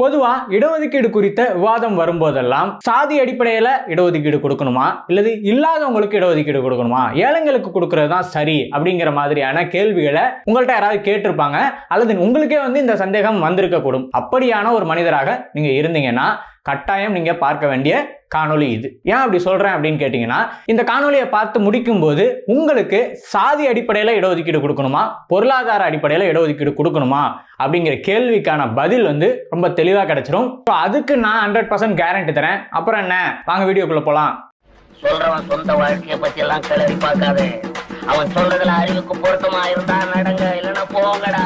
பொதுவா இடஒதுக்கீடு குறித்த விவாதம் வரும்போதெல்லாம் சாதி அடிப்படையில இடஒதுக்கீடு கொடுக்கணுமா? இல்லது இல்லாதவங்களுக்கு இடஒதுக்கீடு கொடுக்கணுமா? ஏழைங்களுக்கு கொடுக்கறது தான் சரி அப்படிங்கிற மாதிரியான கேள்விகளை உங்கள்கிட்ட யாராவது கேட்டிருப்பாங்க. அல்லது உங்களுக்கே வந்து இந்த சந்தேகம் வந்திருக்க கூடும் அப்படியான ஒரு மனிதராக நீங்க இருந்தீங்கன்னா கட்டாயம் நீங்க பார்க்க வேண்டிய காணொளி இது. ஏன் அப்படி சொல்றேன் அப்படின்னு கேட்டீங்கன்னா இந்த காணொலியை பார்த்து முடிக்கும் போது உங்களுக்கு சாதி அடிப்படையில் இடஒதுக்கீடு கொடுக்கணுமா? பொருளாதார அடிப்படையில் இடஒதுக்கீடு கொடுக்கணுமா? அப்படிங்கிற கேள்விக்கான பதில் வந்து ரொம்ப தெளிவாக கிடைச்சிரும். ஸோ அதுக்கு நான் ஹண்ட்ரட் பர்சன்ட் கேரண்டி தரேன். அப்புறம் என்ன? வாங்க வீடியோக்குள்ள போகலாம் சொல்றவன் சொந்த வாழ்க்கைய பத்தி எல்லாம் கிளறி பார்க்காதே. அவன் சொல்றதுல அறிவுக்கு பொருத்தமா இருந்தா நடங்க இல்லைன்னா போங்கடா.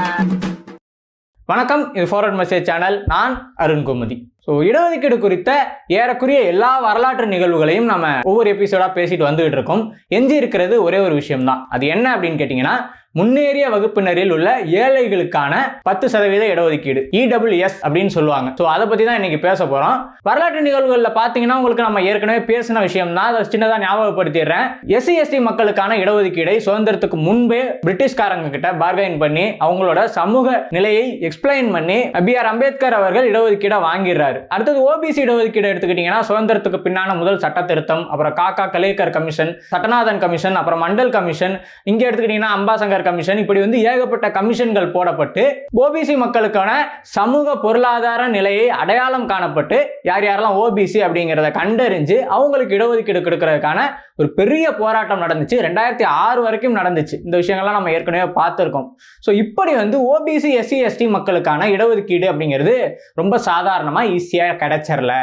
வணக்கம் இது ஃபார்வர்ட் மெசேஜ் சேனல் நான் அருண் கோமதி. ஸோ இடஒதுக்கீடு குறித்த ஏறக்குறைய எல்லா வரலாற்று நிகழ்வுகளையும் நம்ம ஒவ்வொரு எபிசோடாக பேசிட்டு வந்துகிட்டு இருக்கோம். எஞ்சி இருக்கிறது ஒரே ஒரு விஷயம் தான் அது என்ன அப்படின்னு கேட்டிங்கன்னா முன்னேறிய வகுப்பினரில் உள்ள ஏழைகளுக்கான பத்து சதவீத இடஒதுக்கீடு இடபிள்யூஎஸ் அப்படின்னு சொல்லுவாங்க. ஸோ அதை பற்றி தான் இன்னைக்கு பேச போகிறோம் வரலாற்று நிகழ்வுகளில் பார்த்தீங்கன்னா உங்களுக்கு நம்ம ஏற்கனவே பேசின விஷயம் தான் அதை சின்னதாக ஞாபகப்படுத்திடுறேன். எஸ்சி எஸ்டி மக்களுக்கான இடஒதுக்கீடை சுதந்திரத்துக்கு முன்பே பிரிட்டிஷ்காரங்க கிட்ட பார்கைன் பண்ணி அவங்களோட சமூக நிலையை எக்ஸ்பிளைன் பண்ணி பி ஆர் அம்பேத்கர் அவர்கள் இடஒதுக்கீடை வாங்கிடுறாரு. அடுத்தது ஓபிசி இடஒதுக்கீடு எடுத்துக்கிட்டிங்கன்னா சுதந்திரத்துக்கு பின்னான முதல் சட்ட திருத்தம் அப்புறம் காக்கா கலேக்கர் கமிஷன் சட்டநாதன் கமிஷன் அப்புறம் மண்டல் கமிஷன். இங்கே எடுத்துக்கிட்டிங்கன்னா அம்பாசங்கர் கமிஷன். இப்படி வந்து ஏகப்பட்ட கமிஷன்கள் போடப்பட்டு ஓபிசி மக்களுக்கான சமூக பொருளாதார நிலையை அடையாளம் காணப்பட்டு யார் யாரெல்லாம் ஓபிசி அப்படிங்கிறத கண்டறிஞ்சு அவங்களுக்கு இடஒதுக்கீடு கொடுக்கறதுக்கான ஒரு பெரிய போராட்டம் நடந்துச்சு. ரெண்டாயிரத்தி ஆறு வரைக்கும் நடந்துச்சு. இந்த விஷயங்கள்லாம் நம்ம ஏற்கனவே பார்த்துருக்கோம். ஸோ இப்படி வந்து ஓபிசி எஸ்சி எஸ்டி மக்களுக்கான இடஒதுக்கீடு அப்படிங்கிறது ரொம்ப சாதாரணமாக ஈஸியாக கிடைச்சிடல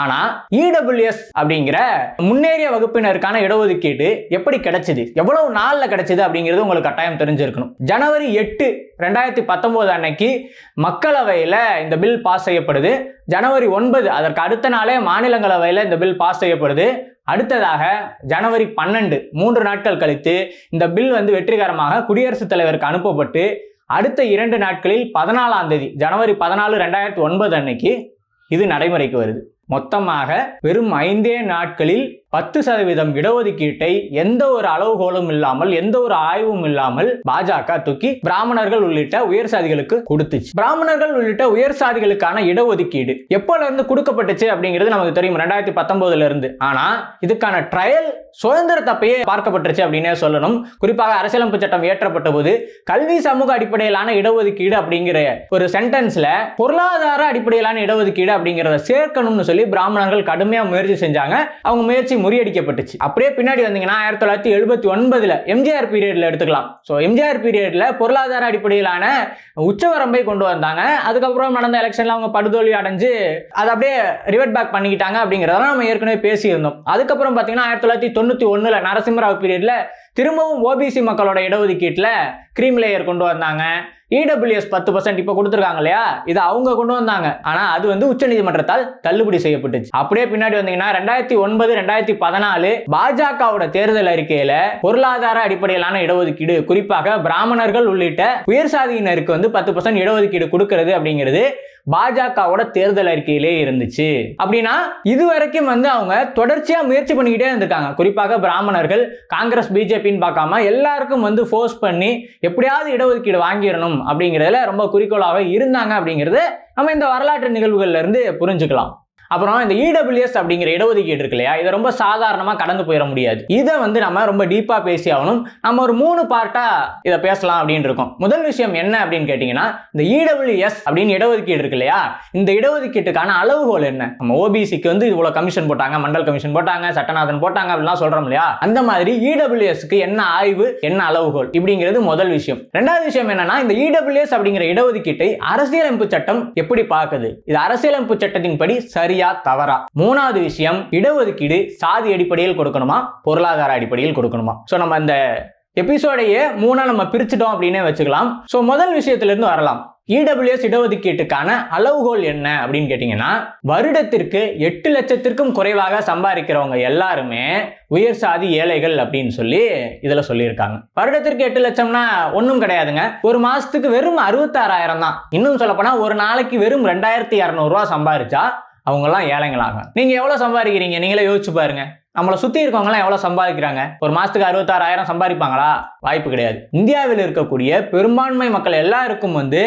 ஆனால் இடபிள்யூஎஸ் அப்படிங்கிற முன்னேறிய வகுப்பினருக்கான இடஒதுக்கீடு எப்படி கிடைச்சது? எவ்வளவு நாளில் கிடைச்சது அப்படிங்கிறது உங்களுக்கு கட்டாயம் தெரிஞ்சிருக்கணும். ஜனவரி எட்டு ரெண்டாயிரத்தி பத்தொம்போது அன்னைக்கு மக்களவையில் இந்த பில் பாஸ் செய்யப்படுது. ஜனவரி ஒன்பது அதற்கு அடுத்த நாளே மாநிலங்களவையில் இந்த பில் பாஸ் செய்யப்படுது. அடுத்ததாக ஜனவரி பன்னெண்டு மூன்று நாட்கள் கழித்து இந்த பில் வந்து வெற்றிகரமாக குடியரசுத் தலைவருக்கு அனுப்பப்பட்டு அடுத்த இரண்டு நாட்களில் பதினாலாம் தேதி ஜனவரி பதினாலு ரெண்டாயிரத்தி ஒன்பது அன்னைக்கு இது நடைமுறைக்கு வருது. மொத்தமாக வெறும் ஐந்தே நாட்களில் பத்து சதவீதம் இடஒதுக்கீட்டை எந்த ஒரு அளவுகோலும் இல்லாமல் எந்த ஒரு ஆய்வும் இல்லாமல் பாஜக தூக்கி பிராமணர்கள் உள்ளிட்ட உயர் சாதிகளுக்கு கொடுத்துச்சு. பிராமணர்கள் உள்ளிட்ட உயர் சாதிகளுக்கான இடஒதுக்கீடு எப்போல இருந்து கொடுக்கப்பட்டுச்சு அப்படிங்கிறது நமக்கு தெரியும் ரெண்டாயிரத்தி பத்தொன்பதுல இருந்து ஆனா இதுக்கான ட்ரையல் சுதந்திர தப்பையே பார்க்கப்பட்டுருச்சு அப்படின்னே சொல்லணும். குறிப்பாக அரசியலமைப்பு சட்டம் இயற்றப்பட்ட போது கல்வி சமூக அடிப்படையிலான இடஒதுக்கீடு அப்படிங்கிற ஒரு சென்டென்ஸ்ல பொருளாதார அடிப்படையிலான இடஒதுக்கீடு அப்படிங்கிறத சேர்க்கணும்னு சொல்லி பிராமணர்கள் கடுமையா முயற்சி செஞ்சாங்க. அவங்க முயற்சி முறியடிக்கப்பட்டுச்சு. அப்படியே பின்னாடி வந்தீங்கன்னா ஆயிரத்தி தொள்ளாயிரத்தி எழுபத்தி ஒன்பதுல எம்ஜிஆர் பீரியட்ல எடுத்துக்கலாம். ஸோ எம்ஜிஆர் பீரியட்ல பொருளாதார அடிப்படையிலான உச்சவரம்பை கொண்டு வந்தாங்க. அதுக்கப்புறம் நடந்த எலெக்ஷன்ல அவங்க படுதோல்வி அடைஞ்சு அதை அப்படியே ரிவர்ட் பேக் பண்ணிக்கிட்டாங்க அப்படிங்கிறதெல்லாம் நம்ம ஏற்கனவே பேசியிருந்தோம். அதுக்கப்புறம் பார்த்தீங்கன்னா ஆயிரத்தி தொள்ளாயிரத்தி தொண்ணூற்றி ஒன்றில் நரசிம்மராவ் பீரியட்ல திரும்பவும் ஓபிசி மக்களோட இடஒதுக்கீட்டில் கிரீம் லேயர் கொண்டு வந்தாங்க. இடபிள்யூஎஸ் பத்து பர்சன்ட் இப்போ கொடுத்துருக்காங்க இல்லையா? இது அவங்க கொண்டு வந்தாங்க. ஆனால் அது வந்து உச்சநீதிமன்றத்தால் தள்ளுபடி செய்யப்பட்டுச்சு. அப்படியே பின்னாடி வந்தீங்கன்னா ரெண்டாயிரத்தி ஒன்பது ரெண்டாயிரத்தி பதினாலு பாஜகவோட தேர்தல் அறிக்கையில பொருளாதார அடிப்படையிலான இடஒதுக்கீடு குறிப்பாக பிராமணர்கள் உள்ளிட்ட உயர் சாதியினருக்கு வந்து பத்து பர்சன்ட் இடஒதுக்கீடு கொடுக்கறது அப்படிங்கிறது பாஜகவோட தேர்தல் அறிக்கையிலே இருந்துச்சு. அப்படின்னா இது வரைக்கும் வந்து அவங்க தொடர்ச்சியா முயற்சி பண்ணிக்கிட்டே இருந்திருக்காங்க. குறிப்பாக பிராமணர்கள் காங்கிரஸ் பிஜேபின்னு பார்க்காம எல்லாருக்கும் வந்து ஃபோர்ஸ் பண்ணி எப்படியாவது இடஒதுக்கீடு வாங்கிடணும் அப்படிங்கிறதுல ரொம்ப குறிக்கோளாக இருந்தாங்க அப்படிங்கிறது நம்ம இந்த வரலாற்று நிகழ்வுகள்ல இருந்து புரிஞ்சுக்கலாம். அப்புறம் இந்த இடபிள்யூஎஸ் அப்படிங்கிற இடஒதுக்கீடு இருக்கு இல்லையா? இதை ரொம்ப சாதாரணமாக கடந்து போயிட முடியாது. இதை வந்து நம்ம ரொம்ப டீப்பாக பேசி ஆகணும். நம்ம ஒரு மூணு பார்ட்டாக இதை பேசலாம் அப்படின்னு இருக்கோம். முதல் விஷயம் என்ன அப்படின்னு கேட்டிங்கன்னா இந்த இடபிள்யூஎஸ் அப்படின்னு இடஒதுக்கீடு இருக்கு இல்லையா? இந்த இடஒதுக்கீட்டுக்கான அளவுகோல் என்ன? நம்ம ஓபிசிக்கு வந்து இவ்வளோ கமிஷன் போட்டாங்க மண்டல் கமிஷன் போட்டாங்க சட்டநாதன் போட்டாங்க அப்படிலாம் சொல்கிறோம் இல்லையா? அந்த மாதிரி இடபிள்யூஎஸ்க்கு என்ன ஆய்வு என்ன அளவுகோல்? இப்படிங்கிறது முதல் விஷயம். ரெண்டாவது விஷயம் என்னன்னா இந்த இடபிள்யூஎஸ் அப்படிங்கிற இடஒதுக்கீட்டை அரசியலமைப்பு சட்டம் எப்படி பார்க்குது? இது அரசியலமைப்பு சட்டத்தின்படி சரியா தவறா. மூணாவது விஷயம் இடஒதுக்கீடு சாதி அடிப்படையில் கொடுக்கணுமா? பொருளாதார அடிப்படையில் கொடுக்கணுமா? ஸோ நம்ம இந்த எபிசோடையே மூணா நம்ம பிரிச்சுட்டோம் அப்படின்னே வச்சுக்கலாம். ஸோ முதல் விஷயத்திலிருந்து வரலாம். இடபிள்யூஎஸ் இடஒதுக்கீட்டுக்கான அளவுகோல் என்ன அப்படின்னு கேட்டிங்கன்னா வருடத்திற்கு எட்டு லட்சத்திற்கும் குறைவாக சம்பாதிக்கிறவங்க எல்லாருமே உயர் சாதி ஏழைகள் அப்படின்னு சொல்லி இதில் சொல்லியிருக்காங்க. வருடத்திற்கு எட்டு லட்சம்னா ஒன்றும் கிடையாதுங்க. ஒரு மாதத்துக்கு வெறும் அறுபத்தாறாயிரம் தான். இன்னும் சொல்லப்போனால் ஒரு நாளைக்கு வெறும் ரெண்டாயிரத்தி இரநூறுவா சம்பாதிச்சா அவங்கெல்லாம் ஏழைங்களாக. நீங்கள் எவ்வளோ சம்பாதிக்கிறீங்க? நீங்களே யோசிச்சு பாருங்க. நம்மளை சுற்றி இருக்கவங்கலாம் எவ்வளோ சம்பாதிக்கிறாங்க? ஒரு மாதத்துக்கு அறுபத்தாறாயிரம் சம்பாதிப்பாங்களா? வாய்ப்பு கிடையாது. இந்தியாவில் இருக்கக்கூடிய பெரும்பான்மை மக்கள் எல்லாருக்கும் வந்து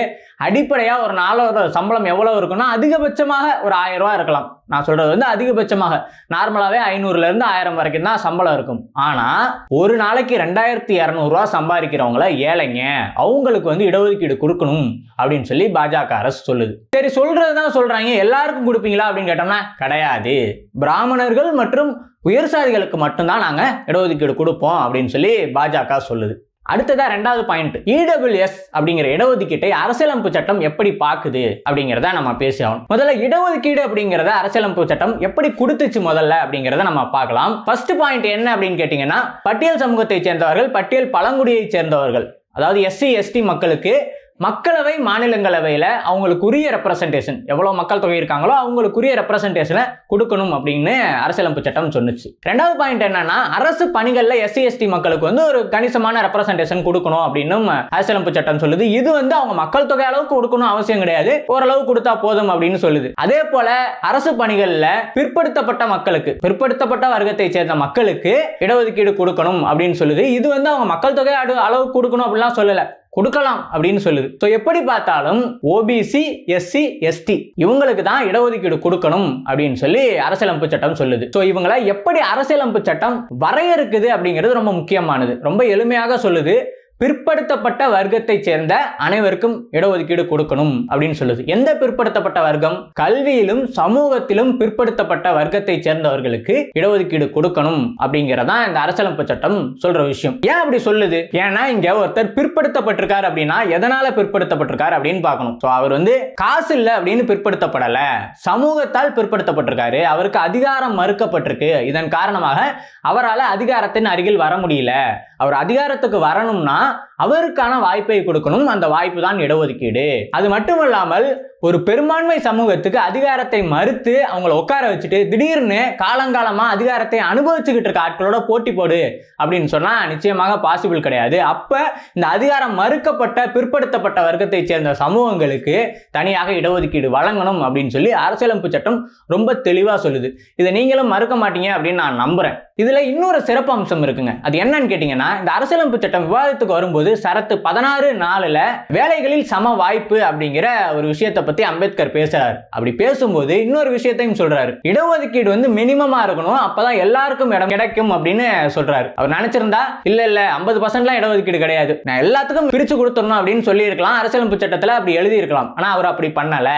அடிப்படையாக ஒரு நாளோட சம்பளம் எவ்வளோ இருக்குன்னா அதிகபட்சமாக ஒரு ஆயிரம் ரூபா இருக்கலாம். நான் சொல்கிறது வந்து அதிகபட்சமாக. நார்மலாகவே ஐநூறுலேருந்து ஆயிரம் வரைக்கும் தான் சம்பளம் இருக்கும். ஆனால் ஒரு நாளைக்கு ரெண்டாயிரத்தி இரநூறுவா சம்பாதிக்கிறவங்கள ஏழைங்க அவங்களுக்கு வந்து இடஒதுக்கீடு கொடுக்கணும் அப்படின்னு சொல்லி பாஜக அரசு சொல்லுது. சரி சொல்றது தான் சொல்கிறாங்க எல்லாருக்கும் கொடுப்பீங்களா அப்படின்னு கேட்டோம்னா கிடையாது. பிராமணர்கள் மற்றும் உயர் சாதிகளுக்கு மட்டும்தான் நாங்கள் இடஒதுக்கீடு கொடுப்போம் அப்படின்னு சொல்லி பாஜக சொல்லுது. அடுத்ததாக ரெண்டாவது பாயிண்ட் இடபிள்யூஎஸ் அப்படிங்கிற இடஒதுக்கீட்டை அரசியலமைப்பு சட்டம் எப்படி பார்க்குது அப்படிங்கிறத நம்ம பேசி ஆகணும் முதல்ல இடஒதுக்கீடு அப்படிங்கிறத அரசியலமைப்பு சட்டம் எப்படி கொடுத்துச்சு முதல்ல அப்படிங்கிறத நம்ம பார்க்கலாம். ஃபர்ஸ்ட் பாயிண்ட் என்ன அப்படின்னு கேட்டிங்கன்னா பட்டியல் சமூகத்தை சேர்ந்தவர்கள் பட்டியல் பழங்குடியை சேர்ந்தவர்கள் அதாவது எஸ்சி எஸ்டி மக்களுக்கு மக்களவை மாநிலங்களவையில் அவங்களுக்கு உரிய ரெப்ரசன்டேஷன் எவ்வளோ மக்கள் தொகை இருக்காங்களோ அவங்களுக்கு உரிய ரெப்ரசன்டேஷனை கொடுக்கணும் அப்படின்னு அரசியலமைப்பு சட்டம் சொன்னிச்சு. ரெண்டாவது பாயிண்ட் என்னன்னா அரசு பணிகளில் எஸ்சி எஸ்டி மக்களுக்கு வந்து ஒரு கணிசமான ரெப்ரசன்டேஷன் கொடுக்கணும் அப்படின்னும் அரசியலமைப்பு சட்டம் சொல்லுது. இது வந்து அவங்க மக்கள் தொகை அளவுக்கு கொடுக்கணும் அவசியம் கிடையாது. ஓரளவு கொடுத்தா போதும் அப்படின்னு சொல்லுது. அதே போல அரசு பணிகளில் பிற்படுத்தப்பட்ட மக்களுக்கு பிற்படுத்தப்பட்ட வர்க்கத்தை சேர்ந்த மக்களுக்கு இடஒதுக்கீடு கொடுக்கணும் அப்படின்னு சொல்லுது. இது வந்து அவங்க மக்கள் தொகை அடு- அளவு கொடுக்கணும் அப்படிலாம் சொல்லலை. கொடுக்கலாம் அப்படின்னு சொல்லுது. ஸோ எப்படி பார்த்தாலும் ஓபிசி எஸ்சி எஸ்டி இவங்களுக்கு தான் இடஒதுக்கீடு கொடுக்கணும் அப்படின்னு சொல்லி அரசியலமைப்பு சட்டம் சொல்லுது. ஸோ இவங்களை எப்படி அரசியலமைப்பு சட்டம் வரையறுக்குது அப்படிங்கிறது ரொம்ப முக்கியமானது. ரொம்ப எளிமையாக சொல்லுது. பிற்படுத்தப்பட்ட வர்க்கத்தை சேர்ந்த அனைவருக்கும் இடஒதுக்கீடு கொடுக்கணும் அப்படின்னு சொல்லுது. எந்த பிற்படுத்தப்பட்ட வர்க்கம்? கல்வியிலும் சமூகத்திலும் பிற்படுத்தப்பட்ட வர்க்கத்தை சேர்ந்தவர்களுக்கு இடஒதுக்கீடு கொடுக்கணும் அப்படிங்கிறதான் இந்த அரசியலமைப்பு சட்டம் சொல்ற விஷயம். ஏன் அப்படி சொல்லுது? ஏன்னா இங்க ஒருத்தர் பிற்படுத்தப்பட்டிருக்காரு அப்படின்னா எதனால பிற்படுத்தப்பட்டிருக்காரு அப்படின்னு பார்க்கணும். ஸோ அவர் வந்து காசு இல்லை அப்படின்னு பிற்படுத்தப்படல. சமூகத்தால் பிற்படுத்தப்பட்டிருக்காரு. அவருக்கு அதிகாரம் மறுக்கப்பட்டிருக்கு. இதன் காரணமாக அவரால் அதிகாரத்தின் அருகில் வர முடியல. அவர் அதிகாரத்துக்கு வரணும்னா அவருக்கான வாய்ப்பை கொடுக்கணும். அந்த வாய்ப்பு தான் இடஒதுக்கீடு. அது மட்டுமல்லாமல் ஒரு பெரும்பான்மை சமூகத்துக்கு அதிகாரத்தை மறுத்து அவங்கள உட்கார வச்சுட்டு திடீர்னு காலங்காலமாக அதிகாரத்தை அனுபவிச்சுக்கிட்டு இருக்க ஆட்களோட போட்டி போடு அப்படின்னு சொன்னால் நிச்சயமாக பாசிபிள் கிடையாது. அப்போ இந்த அதிகாரம் மறுக்கப்பட்ட பிற்படுத்தப்பட்ட வர்க்கத்தை சேர்ந்த சமூகங்களுக்கு தனியாக இடஒதுக்கீடு வழங்கணும் அப்படின்னு சொல்லி அரசியலமைப்பு சட்டம் ரொம்ப தெளிவாக சொல்லுது. இதை நீங்களும் மறுக்க மாட்டீங்க அப்படின்னு நான் நம்புகிறேன் இதில் இன்னொரு சிறப்பு அம்சம் இருக்குங்க. அது என்னன்னு கேட்டிங்கன்னா இந்த அரசியலமைப்பு சட்டம் விவாதத்துக்கு வரும்போது சரத்து பதினாறு நாளில் வேலைகளில் சம வாய்ப்பு அப்படிங்கிற ஒரு விஷயத்தை பத்தி அம்பேத்கர் பேசுறாரு. அப்படி பேசும்போது இன்னொரு விஷயத்தையும் சொல்றாரு. இடஒதுக்கீடு வந்து மினிமமா இருக்கணும். அப்பதான் எல்லாருக்கும் இடம் கிடைக்கும் அப்படின்னு சொல்றாரு. அவர் நினைச்சிருந்தா இல்ல இல்ல ஐம்பது பர்சன்ட்லாம் இடஒதுக்கீடு கிடையாது. நான் எல்லாத்துக்கும் பிரிச்சு கொடுத்துடணும் அப்படின்னு சொல்லி இருக்கலாம் அரசியலமைப்பு சட்டத்துல அப்படி எழுதி இருக்கலாம் ஆனா அவர் அப்படி பண்ணல.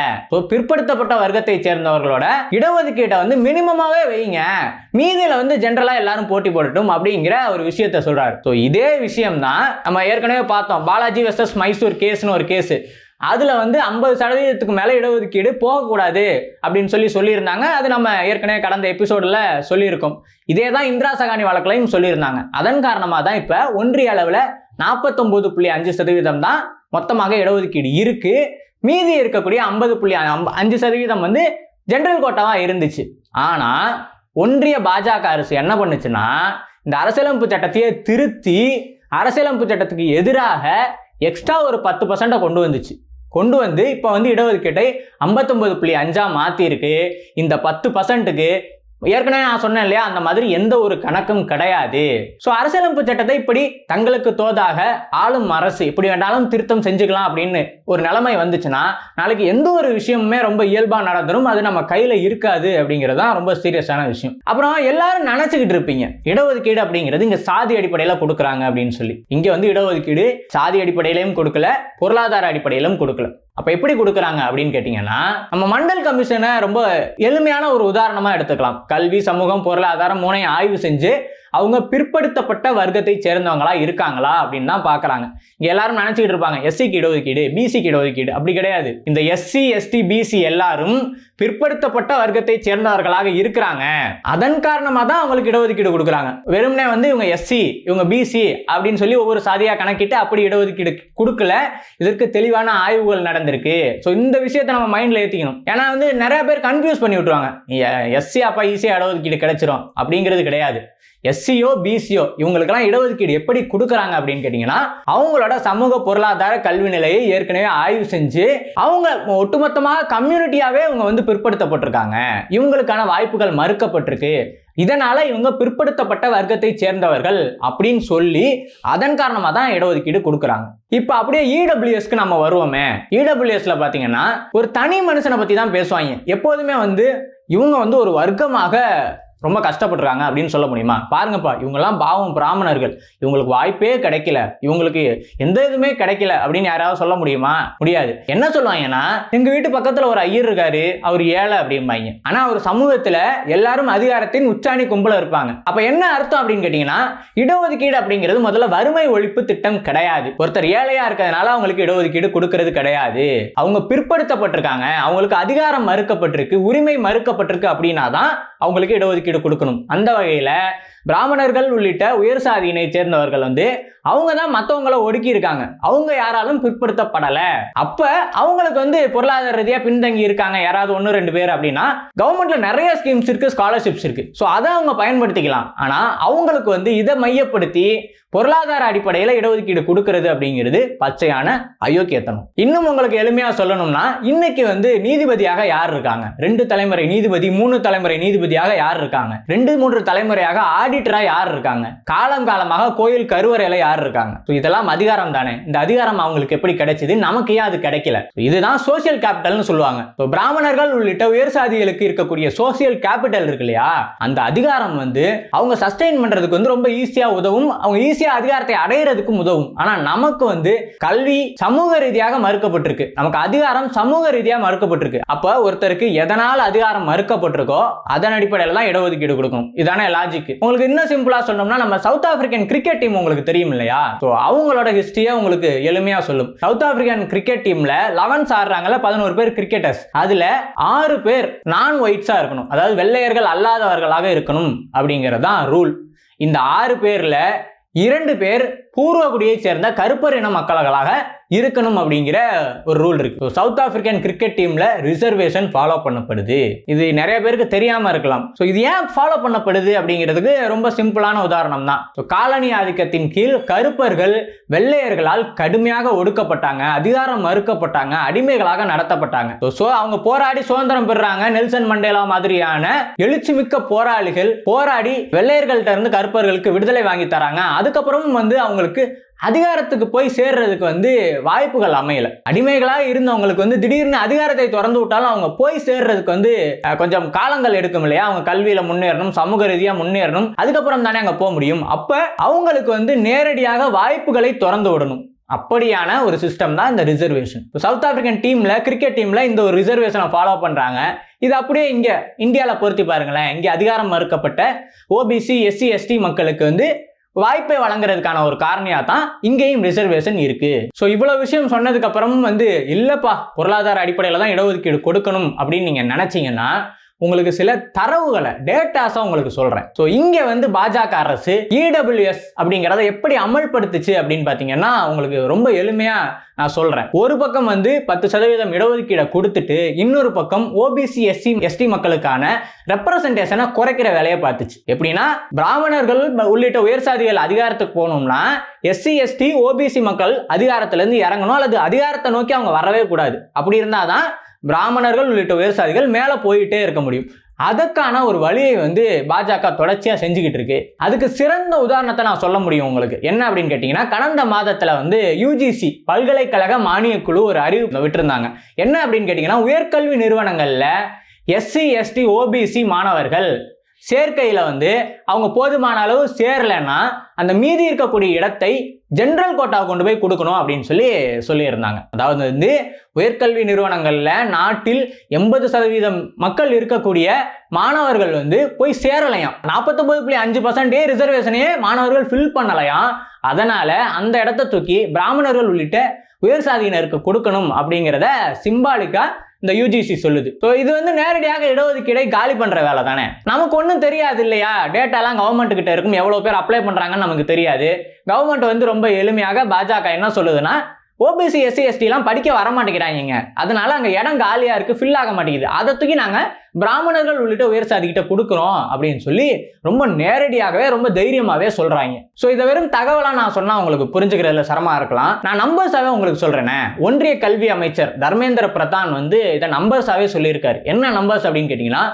பிற்படுத்தப்பட்ட வர்க்கத்தை சேர்ந்தவர்களோட இடஒதுக்கீட்டை வந்து மினிமமாவே வைங்க. மீதியில வந்து ஜென்ரலா எல்லாரும் போட்டி போடட்டும் அப்படிங்கிற ஒரு விஷயத்த சொல்றாரு. ஸோ இதே விஷயம் தான் நம்ம ஏற்கனவே பார்த்தோம். பாலாஜி வெர்சஸ் மைசூர் கேஸ்னு ஒரு கேஸ் அதில் வந்து ஐம்பது சதவீதத்துக்கு மேலே இடஒதுக்கீடு போகக்கூடாது அப்படின்னு சொல்லி சொல்லியிருந்தாங்க. அது நம்ம ஏற்கனவே கடந்த எபிசோடில் சொல்லியிருக்கோம். இதே தான் இந்திரா சகானி வழக்குலையும் சொல்லியிருந்தாங்க. அதன் காரணமாக தான் இப்போ ஒன்றிய அளவில் நாற்பத்தொம்போது புள்ளி அஞ்சு சதவீதம் தான் மொத்தமாக இடஒதுக்கீடு இருக்குது மீதி இருக்கக்கூடிய ஐம்பது புள்ளி அஞ்சு சதவீதம் வந்து ஜென்ரல் கோட்டாவாக இருந்துச்சு. ஆனால் ஒன்றிய பாஜக அரசு என்ன பண்ணுச்சுன்னா இந்த அரசியலமைப்பு சட்டத்தையே திருத்தி அரசியலமைப்பு சட்டத்துக்கு எதிராக எக்ஸ்ட்ரா ஒரு பத்து பர்சண்ட்டை கொண்டு வந்துச்சு. கொண்டு வந்து இப்போ வந்து இடஒதுக்கீட்டை ஐம்பத்தொம்பது புள்ளி அஞ்சாக மாற்றிருக்கு இந்த பத்து பர்சன்ட்டுக்கு ஏற்கனவே நான் சொன்னேன் இல்லையா அந்த மாதிரி எந்த ஒரு கணக்கும் கிடையாது. ஸோ அரசியலமைப்பு சட்டத்தை இப்படி தங்களுக்கு தோதாக ஆளும் அரசு இப்படி வேண்டாலும் திருத்தம் செஞ்சுக்கலாம் அப்படின்னு ஒரு நிலைமை வந்துச்சுன்னா நாளைக்கு எந்த ஒரு விஷயமுமே ரொம்ப இயல்பாக நடந்துடும் அது நம்ம கையில் இருக்காது அப்படிங்கிறது தான் ரொம்ப சீரியஸான விஷயம். அப்புறம் எல்லாரும் நினச்சிக்கிட்டு இருப்பீங்க இடஒதுக்கீடு அப்படிங்கிறது இங்கே சாதி அடிப்படையில் கொடுக்குறாங்க அப்படின்னு சொல்லி. இங்கே வந்து இடஒதுக்கீடு சாதி அடிப்படையிலையும் கொடுக்கல பொருளாதார அடிப்படையிலும் கொடுக்கல. அப்போ எப்படி கொடுக்குறாங்க அப்படின்னு கேட்டிங்கன்னா நம்ம மண்டல் கமிஷனை ரொம்ப எளிமையான ஒரு உதாரணமாக எடுத்துக்கலாம். கல்வி சமூகம் பொருளாதாரம் மூணையும் ஆய்வு செஞ்சு அவங்க பிற்படுத்தப்பட்ட வர்க்கத்தை சேர்ந்தவங்களா இருக்காங்களா அப்படின்னு தான் பார்க்குறாங்க இங்கே எல்லாரும் நினச்சிக்கிட்டு இருப்பாங்க எஸ்சிக்கு இடஒதுக்கீடு பிசிக்கு இடஒதுக்கீடு அப்படி கிடையாது. இந்த எஸ்சி எஸ்டி பிசி எல்லாரும் பிற்படுத்தப்பட்ட வர்க்கத்தை சேர்ந்தவர்களாக இருக்கிறாங்க. அதன் காரணமாக தான் அவங்களுக்கு இடஒதுக்கீடு கொடுக்குறாங்க. வெறும்னே வந்து இவங்க எஸ்சி இவங்க பிசி அப்படின்னு சொல்லி ஒவ்வொரு சாதியாக கணக்கிட்டு அப்படி இடஒதுக்கீடு கொடுக்கல. இதற்கு தெளிவான ஆய்வுகள் நடந்திருக்கு. ஸோ இந்த விஷயத்தை நம்ம மைண்டில் ஏற்றிக்கணும் ஏன்னா வந்து நிறைய பேர் கன்ஃபியூஸ் பண்ணி விட்டுருவாங்க. எஸ்சி அப்பா ஈஸியாக இடஒதுக்கீடு கிடைச்சிரும். அப்படிங்கிறது கிடையாது. எஸ்சியோ பிசியோ இவங்களுக்கெல்லாம் இடஒதுக்கீடு எப்படி கொடுக்குறாங்க அப்படின்னு கேட்டிங்கன்னா அவங்களோட சமூக பொருளாதார கல்வி நிலையை ஏற்கனவே ஆய்வு செஞ்சு அவங்க ஒட்டுமொத்தமாக கம்யூனிட்டியாகவே இவங்க வந்து பிற்படுத்தப்பட்டிருக்காங்க. இவங்களுக்கான வாய்ப்புகள் மறுக்கப்பட்டிருக்கு. இதனால இவங்க பிற்படுத்தப்பட்ட வர்க்கத்தை சேர்ந்தவர்கள் அப்படின்னு சொல்லி அதன் காரணமாக தான் இடஒதுக்கீடு கொடுக்குறாங்க. இப்போ அப்படியே இடபிள்யூஎஸ்க்கு நம்ம வருவோமே. இடபிள்யூஎஸ்ல பார்த்தீங்கன்னா ஒரு தனி மனுஷனை பற்றி தான் பேசுவாங்க. எப்போதுமே வந்து இவங்க வந்து ஒரு வர்க்கமாக ரொம்ப கஷ்டப்பட்டுருக்காங்க அப்படின்னு சொல்ல முடியுமா? பாருங்கப்பா இவங்கெல்லாம் பாவம் பிராமணர்கள். இவங்களுக்கு வாய்ப்பே கிடைக்கல. இவங்களுக்கு எந்த இதுவுமே கிடைக்கல அப்படின்னு யாராவது சொல்ல முடியுமா? முடியாது. என்ன சொல்லுவாங்கன்னா எங்க வீட்டு பக்கத்துல ஒரு ஐயர் இருக்காரு அவர் ஏழை அப்படிம்பாங்க. ஆனா அவர் சமூகத்துல எல்லாரும் அதிகாரத்தின் உச்சாணி கும்பல இருப்பாங்க. அப்ப என்ன அர்த்தம் அப்படின்னு கேட்டீங்கன்னா இடஒதுக்கீடு அப்படிங்கிறது முதல்ல வறுமை ஒழிப்பு திட்டம் கிடையாது. ஒருத்தர் ஏழையா இருக்கிறதுனால அவங்களுக்கு இடஒதுக்கீடு கொடுக்கறது கிடையாது. அவங்க பிற்படுத்தப்பட்டிருக்காங்க. அவங்களுக்கு அதிகாரம் மறுக்கப்பட்டிருக்கு உரிமை மறுக்கப்பட்டிருக்கு அப்படின்னா தான் அவங்களுக்கு இடஒதுக்கீடு கொடுக்கணும். அந்த வகையில் பிராமணர்கள் உள்ளிட்ட உயர் சாதியினை சேர்ந்தவர்கள் வந்து அவங்க தான் மற்றவங்களை ஒடுக்கி இருக்காங்க அவங்க யாராலும் பிற்படுத்தப்படல. அப்ப அவங்களுக்கு வந்து பொருளாதார ரீதியாக பின்தங்கி இருக்காங்க யாராவது ஒன்று ரெண்டு பேர் அப்படின்னா கவர்மெண்ட்ல நிறைய ஸ்கீம்ஸ் இருக்கு ஸ்காலர்ஷிப்ஸ் இருக்கு. ஸோ அதை அவங்க பயன்படுத்திக்கலாம். ஆனால் அவங்களுக்கு வந்து இதை மையப்படுத்தி பொருளாதார அடிப்படையில் இடஒதுக்கீடு கொடுக்கறது அப்படிங்கிறது பச்சையான அயோக்கியத்தனம். இன்னும் உங்களுக்கு எளிமையா சொல்லணும்னா இன்னைக்கு வந்து நீதிபதியாக யார் இருக்காங்க? ரெண்டு தலைமுறை நீதிபதி மூணு தலைமுறை நீதிபதியாக யார் இருக்காங்க? ரெண்டு மூன்று தலைமுறையாக ஆடிட்டரா யார் இருக்காங்க? காலம் காலமாக கோயில் கருவறையில யார் இருக்காங்க? இதெல்லாம் அதிகாரம் தானே. இந்த அதிகாரம் அவங்களுக்கு எப்படி கிடைச்சது? நமக்கு ஏன் அது கிடைக்கல? இதுதான் சோசியல் கேபிட்டல்னு சொல்லுவாங்க. இப்போ பிராமணர்கள் உள்ளிட்ட உயர் சாதிகளுக்கு இருக்கக்கூடிய சோசியல் கேபிட்டல் இருக்கு இல்லையா? அந்த அதிகாரம் வந்து அவங்க சஸ்டெயின் பண்றதுக்கு வந்து ரொம்ப ஈஸியா உதவும். அவங்க ஈஸியா அதிகாரத்தை அடையிறதுக்கும் உதவும். ஆனா நமக்கு வந்து கல்வி சமூக ரீதியாக மறுக்கப்பட்டிருக்கு. நமக்கு அதிகாரம் சமூக ரீதியாக மறுக்கப்பட்டிருக்கு. அப்ப ஒருத்தருக்கு எதனால் அதிகாரம் மறுக்கப்பட்டிருக்கோ அதன் அடிப்படையில் தான் இடஒதுக்கீடு கொடுக்கணும் இதான லாஜிக் உங்களுக்கு இன்னும் சிம்பிளா சொன்னோம்னா நம்ம சவுத் ஆப்பிரிக்கன் கிரிக்கெட் டீம் உங்களுக்கு தெரியும் இல்லையா? ஸோ அவங்களோட ஹிஸ்டரியை உங்களுக்கு எளிமையா சொல்லும். சவுத் ஆப்பிரிக்கன் கிரிக்கெட் டீம்ல லெவன்ஸ் ஆடுறாங்கல்ல பதினோரு பேர் கிரிக்கெட்டர்ஸ் அதுல ஆறு பேர் நான் ஒயிட்ஸா இருக்கணும். அதாவது வெள்ளையர்கள் அல்லாதவர்களாக இருக்கணும் அப்படிங்கிறது தான் ரூல் இந்த ஆறு பேர்ல இரண்டு பேர் பூர்வகுடியை சேர்ந்த கருப்பர் இன மக்கள்களாக இருக்கணும் அப்படிங்கிற ஒரு ரூல் இருக்கு. சவுத் ஆப்பிரிக்கன் கிரிக்கெட் டீம்ல ரிசர்வேஷன் ஃபாலோ பண்ணப்படுது. இது நிறைய பேருக்கு தெரியாம இருக்கலாம். ஸோ இது ஏன் ஃபாலோ பண்ணப்படுது அப்படிங்கிறதுக்கு ரொம்ப சிம்பிளான உதாரணம் தான். ஸோ காலனி ஆதிக்கத்தின் கீழ் கருப்பர்கள் வெள்ளையர்களால் கடுமையாக ஒடுக்கப்பட்டாங்க அதிகாரம் மறுக்கப்பட்டாங்க அடிமைகளாக நடத்தப்பட்டாங்க. ஸோ அவங்க போராடி சுதந்திரம் பெறுறாங்க. நெல்சன் மண்டேலா மாதிரியான எழுச்சிமிக்க போராளிகள் போராடி வெள்ளையர்கள்ட்ட இருந்து கருப்பர்களுக்கு விடுதலை வாங்கி தராங்க. அதுக்கப்புறமும் வந்து அவங்களுக்கு அதிகாரத்துக்கு போய் சேர்றதுக்கு வந்து வாய்ப்புகள் அமையல. அடிமைகளாக இருந்தவங்களுக்கு வந்து திடீர்னு அதிகாரத்தை திறந்து விட்டாலும் அவங்க போய் சேர்றதுக்கு வந்து கொஞ்சம் காலங்கள் எடுக்கும் இல்லையா? அவங்க கல்வியில முன்னேறணும் சமூக ரீதியா முன்னேறணும். அதுக்கப்புறம் தானே அங்க போக முடியும். அப்ப அவங்களுக்கு வந்து நேரடியாக வாய்ப்புகளை திறந்து விடணும். அப்படியான ஒரு சிஸ்டம் தான் இந்த ரிசர்வேஷன் சவுத் ஆப்பிரிக்கன் டீம்ல கிரிக்கெட் டீம்ல இந்த ஒரு ரிசர்வேஷனை ஃபாலோ பண்றாங்க. இது அப்படியே இங்க இந்தியாவில் பொருத்தி பாருங்களேன். இங்கே அதிகாரம் மறுக்கப்பட்ட ஓபிசி எஸ்சி எஸ்டி மக்களுக்கு வந்து வாய்ப்பை வழங்குறதுக்கான ஒரு காரணியா தான் இங்கேயும் ரிசர்வேஷன் இருக்கு. ஸோ இவ்வளோ விஷயம் சொன்னதுக்கு அப்புறமும் வந்து இல்லப்பா பொருளாதார அடிப்படையில் தான் இடஒதுக்கீடு கொடுக்கணும் அப்படின்னு நீங்க நினைச்சீங்கன்னா உங்களுக்கு சில தரவுகளை டேட்டாஸாக உங்களுக்கு சொல்கிறேன் ஸோ இங்கே வந்து பாஜக அரசு இடபிள்யூஎஸ் அப்படிங்கிறத எப்படி அமல்படுத்துச்சு அப்படின்னு பார்த்தீங்கன்னா உங்களுக்கு ரொம்ப எளிமையாக நான் சொல்கிறேன் ஒரு பக்கம் வந்து பத்து சதவீதம் இடஒதுக்கீடை கொடுத்துட்டு இன்னொரு பக்கம் ஓபிசி எஸ்சி எஸ்டி மக்களுக்கான ரெப்ரசன்டேஷனை குறைக்கிற வேலையை பார்த்துச்சு. எப்படின்னா பிராமணர்கள் உள்ளிட்ட உயர் சாதிகள் அதிகாரத்துக்கு போகணும்னா எஸ்சி எஸ்டி ஓபிசி மக்கள் அதிகாரத்திலேருந்து இறங்கணும் அல்லது அதிகாரத்தை நோக்கி அவங்க வரவே கூடாது. அப்படி இருந்தால் தான் பிராமணர்கள் உள்ளிட்ட உயர்சாதிகள் மேலே போயிட்டே இருக்க முடியும். அதுக்கான ஒரு வழியை வந்து பாஜக தொடர்ச்சியாக செஞ்சுக்கிட்டு இருக்கு. அதுக்கு சிறந்த உதாரணத்தை நான் சொல்ல முடியும் உங்களுக்கு. என்ன அப்படின்னு கேட்டிங்கன்னா கடந்த மாதத்தில் வந்து யூஜிசி பல்கலைக்கழக மானியக் குழு ஒரு அறிவிப்பு விட்டுருந்தாங்க. என்ன அப்படின்னு கேட்டிங்கன்னா உயர்கல்வி நிறுவனங்களில் எஸ்சி எஸ்டி ஓபிசி மாணவர்கள் சேர்க்கையில் வந்து அவங்க போதுமான அளவு சேரலைன்னா அந்த மீதி இருக்கக்கூடிய இடத்தை ஜென்ரல் கோட்டா கொண்டு போய் கொடுக்கணும் அப்படின்னு சொல்லி சொல்லியிருந்தாங்க. அதாவது வந்து உயர்கல்வி நிறுவனங்களில் நாட்டில் எண்பது சதவீதம் மக்கள் இருக்கக்கூடிய மாணவர்கள் வந்து போய் சேரலையாம். நாற்பத்தொம்பது புள்ளி அஞ்சு பர்சன்டே ரிசர்வேஷனையே மாணவர்கள் ஃபில் பண்ணலையாம். அதனால அந்த இடத்த தூக்கி பிராமணர்கள் உள்ளிட்ட உயர் சாதியினருக்கு கொடுக்கணும் அப்படிங்கிறத சிம்பாலிக்காக இந்த யூஜிசி சொல்லுது. ஸோ இது வந்து நேரடியாக இடஒதுக்கீடை காலி பண்ணுற வேலை தானே? நமக்கு ஒன்றும் தெரியாது இல்லையா? டேட்டாலாம் கவர்மெண்ட் கிட்ட இருக்கும். எவ்வளோ பேர் அப்ளை பண்ணுறாங்கன்னு நமக்கு தெரியாது. கவர்மெண்ட் வந்து ரொம்ப எளிமையாக பாஜக என்ன சொல்லுதுன்னா ஓபிசி எஸ்சி எஸ்டிலாம் படிக்க வர மாட்டேங்கிறாங்க அதனால அங்கே இடம் காலியாக இருக்குது ஃபில் ஆக மாட்டேங்குது. அதை தூக்கி நாங்கள் பிராமணர்கள் உள்ளிட்ட உயர் சாதிக்கிட்ட கொடுக்குறோம் அப்படின்னு சொல்லி ரொம்ப நேரடியாகவே ரொம்ப தைரியமாகவே சொல்கிறாங்க ஸோ இதை வெறும் தகவலாக நான் சொன்னால் உங்களுக்கு புரிஞ்சுக்கிறதுல சிரமமாக இருக்கலாம். நான் நம்பர்ஸாகவே உங்களுக்கு சொல்கிறேனே ஒன்றிய கல்வி அமைச்சர் தர்மேந்திர பிரதான் வந்து இதை நம்பர்ஸாகவே சொல்லியிருக்காரு. என்ன நம்பர்ஸ் அப்படின்னு கேட்டிங்கன்னா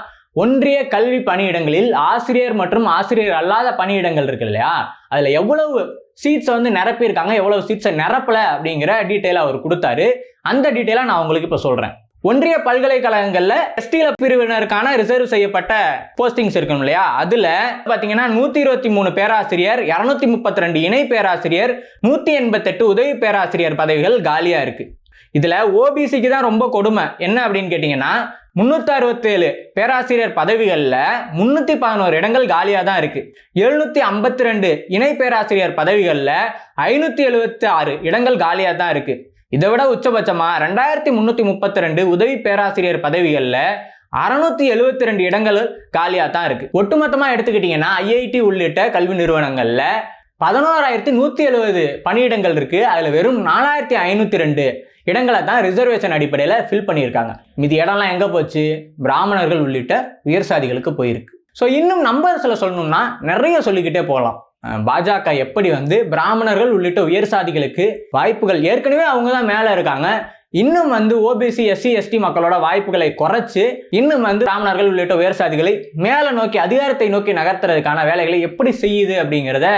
ஒன்றிய கல்வி பணியிடங்களில் ஆசிரியர் மற்றும் ஆசிரியர் அல்லாத பணியிடங்கள் இருக்கு இல்லையா? அதில் எவ்வளவு சீட்ஸை வந்து நிரப்பியிருக்காங்க எவ்வளவு சீட்ஸை நிரப்பல அப்படிங்கிற டீட்டெயில் அவர் கொடுத்தாரு. அந்த டீட்டெயிலாக நான் உங்களுக்கு இப்போ சொல்கிறேன் ஒன்றிய பல்கலைக்கழகங்களில் எஸ்டியில் பிரிவினருக்கான ரிசர்வ் செய்யப்பட்ட போஸ்டிங்ஸ் இருக்கணும் இல்லையா? அதில் பார்த்தீங்கன்னா நூற்றி இருபத்தி மூணு பேராசிரியர் இரநூத்தி முப்பத்தி ரெண்டு இணை பேராசிரியர் நூற்றி எண்பத்தெட்டு உதவி பேராசிரியர் பதவிகள் காலியாக இருக்குது இதில் ஓபிசிக்கு தான் ரொம்ப கொடுமை. என்ன அப்படின்னு கேட்டிங்கன்னா முன்னூத்தி அறுபத்தேழு பேராசிரியர் பதவிகளில் முன்னூத்தி பதினோரு இடங்கள் காலியாக தான் இருக்கு. எழுநூத்தி ஐம்பத்தி ரெண்டு இணை பேராசிரியர் பதவிகளில் ஐநூத்தி எழுபத்தி ஆறு இடங்கள் காலியாக தான் இருக்கு. இதை விட உச்சபட்சமா ரெண்டாயிரத்தி முன்னூத்தி முப்பத்தி ரெண்டு உதவி பேராசிரியர் பதவிகளில் அறுநூத்தி எழுபத்தி ரெண்டு இடங்கள் காலியாக தான் இருக்கு. ஒட்டுமொத்தமா எடுத்துக்கிட்டீங்கன்னா ஐஐடி உள்ளிட்ட கல்வி நிறுவனங்கள்ல பதினோராயிரத்தி நூத்தி எழுபது பணியிடங்கள் இருக்கு. அதுல வெறும் நாலாயிரத்தி ஐநூத்தி ரெண்டு இடங்களை தான் ரிசர்வேஷன் அடிப்படையில் ஃபில் பண்ணியிருக்காங்க. மீதி இடம்லாம் எங்கே போச்சு? பிராமணர்கள் உள்ளிட்ட உயர்சாதிகளுக்கு போயிருக்கு. ஸோ இன்னும் நம்பர்ஸில் சொல்லணும்னா நிறைய சொல்லிக்கிட்டே போகலாம். பாஜக எப்படி வந்து பிராமணர்கள் உள்ளிட்ட உயர் சாதிகளுக்கு வாய்ப்புகள் ஏற்கனவே அவங்க தான் மேலே இருக்காங்க. இன்னும் வந்து ஓபிசி எஸ்சி எஸ்டி மக்களோட வாய்ப்புகளை குறைச்சு இன்னும் வந்து பிராமணர்கள் உள்ளிட்ட உயர் சாதிகளை மேலே நோக்கி அதிகாரத்தை நோக்கி நகர்த்துறதுக்கான வேலைகளை எப்படி செய்யுது அப்படிங்கிறத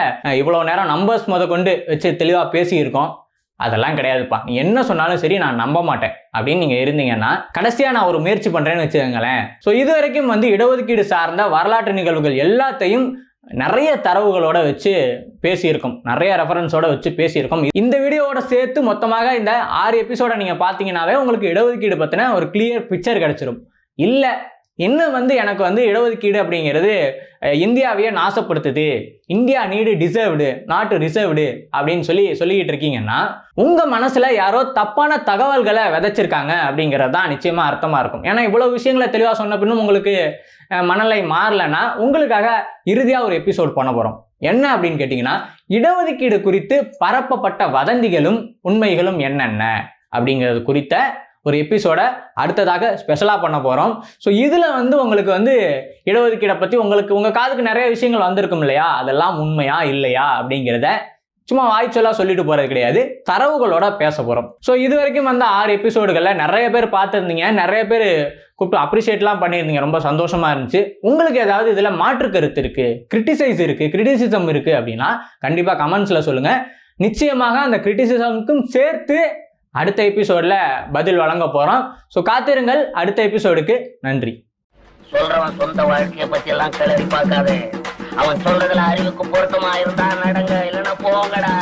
இவ்வளோ நேரம் நம்பர்ஸ் முத கொண்டு வச்சு தெளிவாக பேசியிருக்கோம். அதெல்லாம் கிடையாதுப்பா. நீ என்ன சொன்னாலும் சரி நான் நம்ப மாட்டேன். அப்படின்னு நீங்க இருந்தீங்கன்னா கடைசியா நான் ஒரு முயற்சி பண்றேன்னு வச்சுக்கோங்களேன். ஸோ இது வரைக்கும் வந்து இடஒதுக்கீடு சார்ந்த வரலாற்று நிகழ்வுகள் எல்லாத்தையும் நிறைய தரவுகளோட வச்சு பேசியிருக்கோம். நிறைய ரெஃபரன்ஸோட வச்சு பேசியிருக்கோம். இந்த வீடியோவோட சேர்த்து மொத்தமாக இந்த ஆறு எபிசோட நீங்க பார்த்தீங்கன்னாவே உங்களுக்கு இடஒதுக்கீடு பத்தின ஒரு கிளியர் பிக்சர் கிடைச்சிரும். இல்லை இன்னும் வந்து எனக்கு வந்து இடஒதுக்கீடு அப்படிங்கிறது இந்தியாவையே நாசப்படுத்துது. இந்தியா நீடு டிசர்வ்டு நாட்டு ரிசர்வ்டு அப்படின்னு சொல்லி சொல்லிக்கிட்டு இருக்கீங்கன்னா உங்கள் மனசில் யாரோ தப்பான தகவல்களை விதைச்சிருக்காங்க அப்படிங்கிறது தான் நிச்சயமாக அர்த்தமாக இருக்கும். ஏன்னா இவ்வளோ விஷயங்களை தெளிவாக சொன்ன பின்னும் உங்களுக்கு மனநிலை மாறலைன்னா உங்களுக்காக இறுதியாக ஒரு எபிசோட் பண்ண போகிறோம் என்ன அப்படின்னு கேட்டிங்கன்னா இடஒதுக்கீடு குறித்து பரப்பப்பட்ட வதந்திகளும் உண்மைகளும் என்னென்ன அப்படிங்கிறது குறித்த ஒரு எபிசோட அடுத்ததாக ஸ்பெஷலாக பண்ண போகிறோம் ஸோ இதில் வந்து உங்களுக்கு வந்து இடஒதுக்கீடை பற்றி உங்களுக்கு உங்கள் காதுக்கு நிறைய விஷயங்கள் வந்திருக்கும் இல்லையா? அதெல்லாம் உண்மையா இல்லையா? அப்படிங்கிறத சும்மா வாய்ச்சலாக சொல்லிட்டு போகிறது கிடையாது. தரவுகளோட பேச போகிறோம் ஸோ இது வரைக்கும் வந்த ஆறு எபிசோடுகளில் நிறைய பேர் பார்த்துருந்தீங்க. நிறைய பேர் கூப்பிட்டு அப்ரிஷியேட்லாம் பண்ணியிருந்தீங்க. ரொம்ப சந்தோஷமாக இருந்துச்சு. உங்களுக்கு ஏதாவது இதில் மாற்று கருத்து இருக்குது கிரிட்டிசைஸ் இருக்குது கிரிட்டிசிசம் இருக்குது அப்படின்னா கண்டிப்பாக கமெண்ட்ஸில் சொல்லுங்கள் நிச்சயமாக அந்த கிரிட்டிசிசமுக்கும் சேர்த்து அடுத்த எபிசோட்ல பதில் வழங்க போகிறோம் ஸோ காத்திருங்கள். அடுத்த எபிசோடுக்கு நன்றி. சொல்றவன் சொந்த வாழ்க்கையை பத்தி எல்லாம் கிளறி பார்க்காதே. அவன் சொல்றதுல அறிவுக்கு பொருத்தமா இருந்தா நடங்க. இல்லைன்னா போங்கடா.